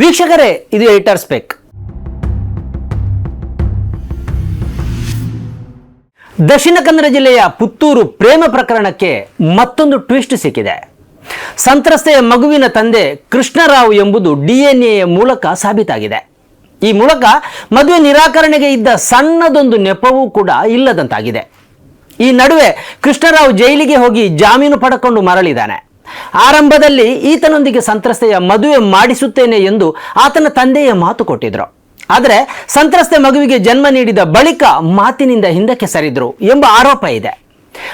ವೀಕ್ಷಕರೇ, ಇದು editor speck Dakshina Kannada ಜಿಲ್ಲೆಯ ಪುತ್ತೂರು ಪ್ರೇಮ ಪ್ರಕರಣಕ್ಕೆ ಮತ್ತೊಂದು ಟ್ವಿಸ್ಟ್ ಸಿಕ್ಕಿದೆ. ಸಂತ್ರಸ್ತೆಯ ಮಗುವಿನ ತಂದೆ ಕೃಷ್ಣರಾವ್ ಎಂಬುದು ಡಿಎನ್ಎ ಮೂಲಕ ಸಾಬೀತಾಗಿದೆ. ಈ ಮೂಲಕ ಮದುವೆ ನಿರಾಕರಣೆಗೆ ಇದ್ದ ಸಣ್ಣದೊಂದು ನೆಪವೂ ಕೂಡ ಇಲ್ಲದಂತಾಗಿದೆ. ಈ ನಡುವೆ ಕೃಷ್ಣರಾವ್ ಜೈಲಿಗೆ ಹೋಗಿ ಜಾಮೀನು ಪಡ್ಕೊಂಡು ಮರಳಿದ್ದಾನೆ. ಆರಂಭದಲ್ಲಿ ಈತನೊಂದಿಗೆ ಸಂತ್ರಸ್ತೆಯ ಮದುವೆ ಮಾಡಿಸುತ್ತೇನೆ ಎಂದು ಆತನ ತಂದೆಯ ಮಾತು ಕೊಟ್ಟಿದ್ರು. ಆದರೆ ಸಂತ್ರಸ್ತೆ ಮಗುವಿಗೆ ಜನ್ಮ ನೀಡಿದ ಬಳಿಕ ಮಾತಿನಿಂದ ಹಿಂದಕ್ಕೆ ಸರಿದ್ರು ಎಂಬ ಆರೋಪ ಇದೆ.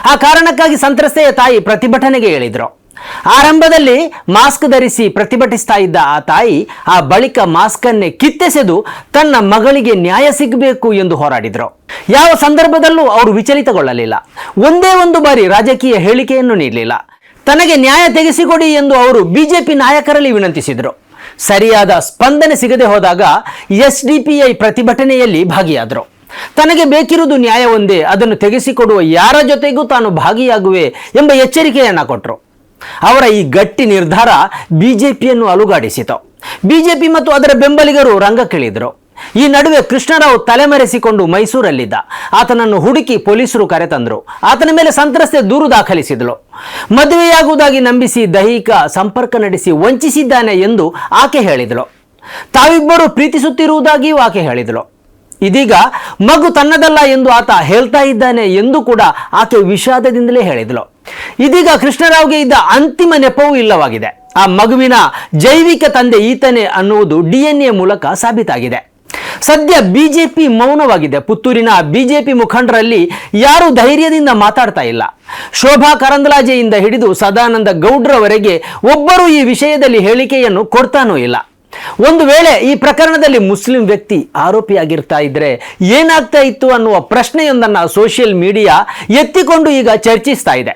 ಆ ಕಾರಣಕ್ಕಾಗಿ ಸಂತ್ರಸ್ತೆಯ ತಾಯಿ ಪ್ರತಿಭಟನೆಗೆ ಹೇಳಿದ್ರು ಆರಂಭದಲ್ಲಿ ಮಾಸ್ಕ್ ಧರಿಸಿ ಪ್ರತಿಭಟಿಸ್ತಾ ಇದ್ದ ಆ ತಾಯಿ ಆ ಬಳಿಕ ಮಾಸ್ಕನ್ನೇ ಕಿತ್ತೆಸೆದು ತನ್ನ ಮಗಳಿಗೆ ನ್ಯಾಯ ಸಿಗಬೇಕು ಎಂದು ಹೋರಾಡಿದ್ರು. ಯಾವ ಸಂದರ್ಭದಲ್ಲೂ ಅವರು ವಿಚಲಿತಗೊಳ್ಳಲಿಲ್ಲ. ಒಂದೇ ಒಂದು ಬಾರಿ ರಾಜಕೀಯ ಹೇಳಿಕೆಯನ್ನು ನೀಡಲಿಲ್ಲ. ತನಗೆ ನ್ಯಾಯ ತೆಗೆಸಿಕೊಡಿ ಎಂದು ಅವರು ಬಿಜೆಪಿ ನಾಯಕರಲ್ಲಿ ವಿನಂತಿಸಿದರು. ಸರಿಯಾದ ಸ್ಪಂದನೆ ಸಿಗದೆ ಹೋದಾಗ ಎಸ್ ಡಿ ಪಿ ಐ ಪ್ರತಿಭಟನೆಯಲ್ಲಿ ಭಾಗಿಯಾದರು. ತನಗೆ ಬೇಕಿರುವುದು ನ್ಯಾಯ ಒಂದೇ, ಅದನ್ನು ತೆಗೆಸಿಕೊಡುವ ಯಾರ ಜೊತೆಗೂ ತಾನು ಭಾಗಿಯಾಗುವೆ ಎಂಬ ಎಚ್ಚರಿಕೆಯನ್ನು ಕೊಟ್ಟರು ಅವರ ಈ ಗಟ್ಟಿ ನಿರ್ಧಾರ ಬಿಜೆಪಿಯನ್ನು ಅಲುಗಾಡಿಸಿತು. ಬಿಜೆಪಿ ಮತ್ತು ಅದರ ಬೆಂಬಲಿಗರು ರಂಗಕ್ಕಿಳಿದರು. ಈ ನಡುವೆ ಕೃಷ್ಣರಾವ್ ತಲೆಮರೆಸಿಕೊಂಡು ಮೈಸೂರಲ್ಲಿದ್ದ. ಆತನನ್ನು ಹುಡುಕಿ ಪೊಲೀಸರು ಕರೆತಂದರು. ಆತನ ಮೇಲೆ ಸಂತ್ರಸ್ತೆ ದೂರು ದಾಖಲಿಸಿದಳು ಮದುವೆಯಾಗುವುದಾಗಿ ನಂಬಿಸಿ ದೈಹಿಕ ಸಂಪರ್ಕ ನಡೆಸಿ ವಂಚಿಸಿದ್ದಾನೆ ಎಂದು ಆಕೆ ಹೇಳಿದಳು ತಾವಿಬ್ಬರು ಪ್ರೀತಿಸುತ್ತಿರುವುದಾಗಿಯೂ ಆಕೆ ಹೇಳಿದಳು ಇದೀಗ ಮಗು ತನ್ನದಲ್ಲ ಎಂದು ಆತ ಹೇಳ್ತಾ ಇದ್ದಾನೆ ಎಂದು ಕೂಡ ಆಕೆ ವಿಷಾದದಿಂದಲೇ ಹೇಳಿದಳು ಇದೀಗ ಕೃಷ್ಣರಾವ್ಗೆ ಇದ್ದ ಅಂತಿಮ ನೆಪವೂ ಇಲ್ಲವಾಗಿದೆ. ಆ ಮಗುವಿನ ಜೈವಿಕ ತಂದೆ ಈತನೇ ಅನ್ನುವುದು ಡಿಎನ್ಎ ಮೂಲಕ ಸಾಬೀತಾಗಿದೆ. ಸದ್ಯ ಬಿಜೆಪಿ ಮೌನವಾಗಿದೆ. ಪುತ್ತೂರಿನ ಬಿಜೆಪಿ ಮುಖಂಡರಲ್ಲಿ ಯಾರು ಧೈರ್ಯದಿಂದ ಮಾತಾಡ್ತಾ ಇಲ್ಲ. ಶೋಭಾ ಕರಂದ್ಲಾಜೆಯಿಂದ ಹಿಡಿದು ಸದಾನಂದ ಗೌಡ್ರವರೆಗೆ ಒಬ್ಬರು ಈ ವಿಷಯದಲ್ಲಿ ಹೇಳಿಕೆಯನ್ನು ಕೊಡ್ತಾನೂ ಇಲ್ಲ. ಒಂದು ವೇಳೆ ಈ ಪ್ರಕರಣದಲ್ಲಿ ಮುಸ್ಲಿಂ ವ್ಯಕ್ತಿ ಆರೋಪಿಯಾಗಿರ್ತಾ ಇದ್ರೆ ಏನಾಗ್ತಾ ಇತ್ತು ಅನ್ನುವ ಪ್ರಶ್ನೆಯೊಂದನ್ನು ಸೋಷಿಯಲ್ ಮೀಡಿಯಾ ಎತ್ತಿಕೊಂಡು ಈಗ ಚರ್ಚಿಸ್ತಾ ಇದೆ.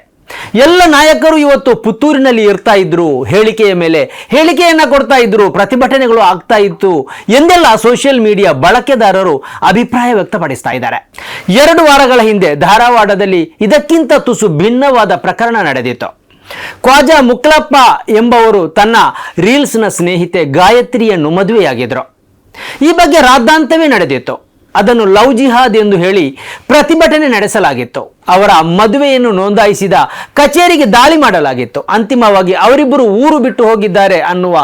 ಎಲ್ಲ ನಾಯಕರು ಇವತ್ತು ಪುತ್ತೂರಿನಲ್ಲಿ ಇರ್ತಾ ಇದ್ರು. ಹೇಳಿಕೆಯ ಮೇಲೆ ಹೇಳಿಕೆಯನ್ನ ಕೊಡ್ತಾ ಇದ್ರು. ಪ್ರತಿಭಟನೆಗಳು ಆಗ್ತಾ ಇತ್ತು. ಎಂದೆಲ್ಲ ಸೋಷಿಯಲ್ ಮೀಡಿಯಾ ಬಳಕೆದಾರರು ಅಭಿಪ್ರಾಯ ವ್ಯಕ್ತಪಡಿಸ್ತಾ ಇದ್ದಾರೆ. ಎರಡು ವಾರಗಳ ಹಿಂದೆ ಧಾರವಾಡದಲ್ಲಿ ಇದಕ್ಕಿಂತ ತುಸು ಭಿನ್ನವಾದ ಪ್ರಕರಣ ನಡೆದಿತ್ತು. ಖ್ವಾಜಾ ಮುಕ್ಲಪ್ಪ ಎಂಬವರು ತನ್ನ ರೀಲ್ಸ್ನ ಸ್ನೇಹಿತೆ ಗಾಯತ್ರಿಯನ್ನು ಮದುವೆಯಾಗಿದ್ರು. ಈ ಬಗ್ಗೆ ರಾದ್ದಾಂತವೇ ನಡೆದಿತ್ತು. ಅದನ್ನು ಲವ್ ಜಿಹಾದ್ ಎಂದು ಹೇಳಿ ಪ್ರತಿಭಟನೆ ನಡೆಸಲಾಗಿತ್ತು. ಅವರ ಮದುವೆಯನ್ನು ನೋಂದಾಯಿಸಿದ ಕಚೇರಿಗೆ ದಾಳಿ ಮಾಡಲಾಗಿತ್ತು. ಅಂತಿಮವಾಗಿ ಅವರಿಬ್ಬರು ಊರು ಬಿಟ್ಟು ಹೋಗಿದ್ದಾರೆ ಅನ್ನುವ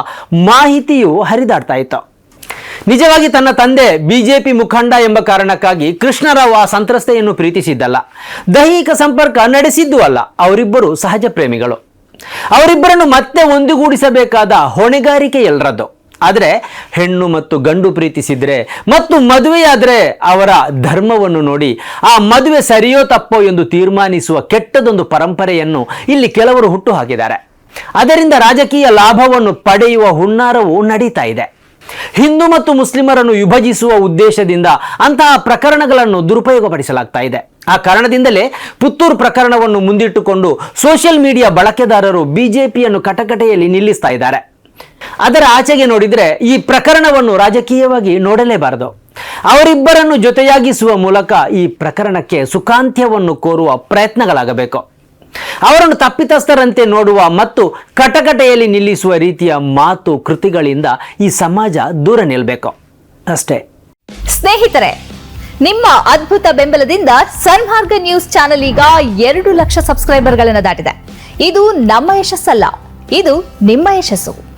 ಮಾಹಿತಿಯು ಹರಿದಾಡ್ತಾ ಇತ್ತು. ನಿಜವಾಗಿ ತನ್ನ ತಂದೆ ಬಿಜೆಪಿ ಮುಖಂಡ ಎಂಬ ಕಾರಣಕ್ಕಾಗಿ ಕೃಷ್ಣರಾವ್ ಆ ಸಂತ್ರಸ್ತೆಯನ್ನು ಪ್ರೀತಿಸಿದ್ದಲ್ಲ. ದೈಹಿಕ ಸಂಪರ್ಕ ನಡೆಸಿದ್ದು ಅಲ್ಲ, ಅವರಿಬ್ಬರು ಸಹಜ ಪ್ರೇಮಿಗಳು. ಅವರಿಬ್ಬರನ್ನು ಮತ್ತೆ ಒಂದುಗೂಡಿಸಬೇಕಾದ ಹೊಣೆಗಾರಿಕೆ ಎಲ್ಲರದ್ದು ಆದರೆ ಹೆಣ್ಣು ಮತ್ತು ಗಂಡು ಪ್ರೀತಿಸಿದರೆ ಮತ್ತು ಮದುವೆಯಾದರೆ ಅವರ ಧರ್ಮವನ್ನು ನೋಡಿ, ಆ ಮದುವೆ ಸರಿಯೋ ತಪ್ಪೋ ಎಂದು ತೀರ್ಮಾನಿಸುವ ಕೆಟ್ಟದೊಂದು ಪರಂಪರೆಯನ್ನು ಇಲ್ಲಿ ಕೆಲವರು ಹುಟ್ಟು ಹಾಕಿದ್ದಾರೆ ಅದರಿಂದ ರಾಜಕೀಯ ಲಾಭವನ್ನು ಪಡೆಯುವ ಹುನ್ನಾರವು ನಡೀತಾ ಇದೆ. ಹಿಂದೂ ಮತ್ತು ಮುಸ್ಲಿಮರನ್ನು ವಿಭಜಿಸುವ ಉದ್ದೇಶದಿಂದ ಅಂತಹ ಪ್ರಕರಣಗಳನ್ನು ದುರುಪಯೋಗಪಡಿಸಲಾಗ್ತಾ ಇದೆ. ಆ ಕಾರಣದಿಂದಲೇ ಪುತ್ತೂರು ಪ್ರಕರಣವನ್ನು ಮುಂದಿಟ್ಟುಕೊಂಡು ಸೋಷಿಯಲ್ ಮೀಡಿಯಾ ಬಳಕೆದಾರರು ಬಿಜೆಪಿಯನ್ನು ಕಟಕಟೆಯಲ್ಲಿ ನಿಲ್ಲಿಸ್ತಾ ಇದ್ದಾರೆ. ಅದರ ಆಚೆಗೆ ನೋಡಿದರೆ ಈ ಪ್ರಕರಣವನ್ನು ರಾಜಕೀಯವಾಗಿ ನೋಡಲೇಬಾರದು. ಅವರಿಬ್ಬರನ್ನು ಜೊತೆಯಾಗಿಸುವ ಮೂಲಕ ಈ ಪ್ರಕರಣಕ್ಕೆ ಸುಖಾಂತ್ಯವನ್ನು ಕೋರುವ ಪ್ರಯತ್ನಗಳಾಗಬೇಕು. ಅವರನ್ನು ತಪ್ಪಿತಸ್ಥರಂತೆ ನೋಡುವ ಮತ್ತು ಕಟಕಟೆಯಲ್ಲಿ ನಿಲ್ಲಿಸುವ ರೀತಿಯ ಮಾತು ಕೃತಿಗಳಿಂದ ಈ ಸಮಾಜ ದೂರ ನಿಲ್ಲಬೇಕು ಅಷ್ಟೇ. ಸ್ನೇಹಿತರೆ, ನಿಮ್ಮ ಅದ್ಭುತ ಬೆಂಬಲದಿಂದ ಸನ್ಮಾರ್ಗ ನ್ಯೂಸ್ ಚಾನೆಲ್ ಈಗ ಎರಡು ಲಕ್ಷ ಸಬ್ಸ್ಕ್ರೈಬರ್ಗಳನ್ನು ದಾಟಿದೆ. ಇದು ನಮ್ಮ ಯಶಸ್ಸಲ್ಲ, ಇದು ನಿಮ್ಮ ಯಶಸ್ಸು.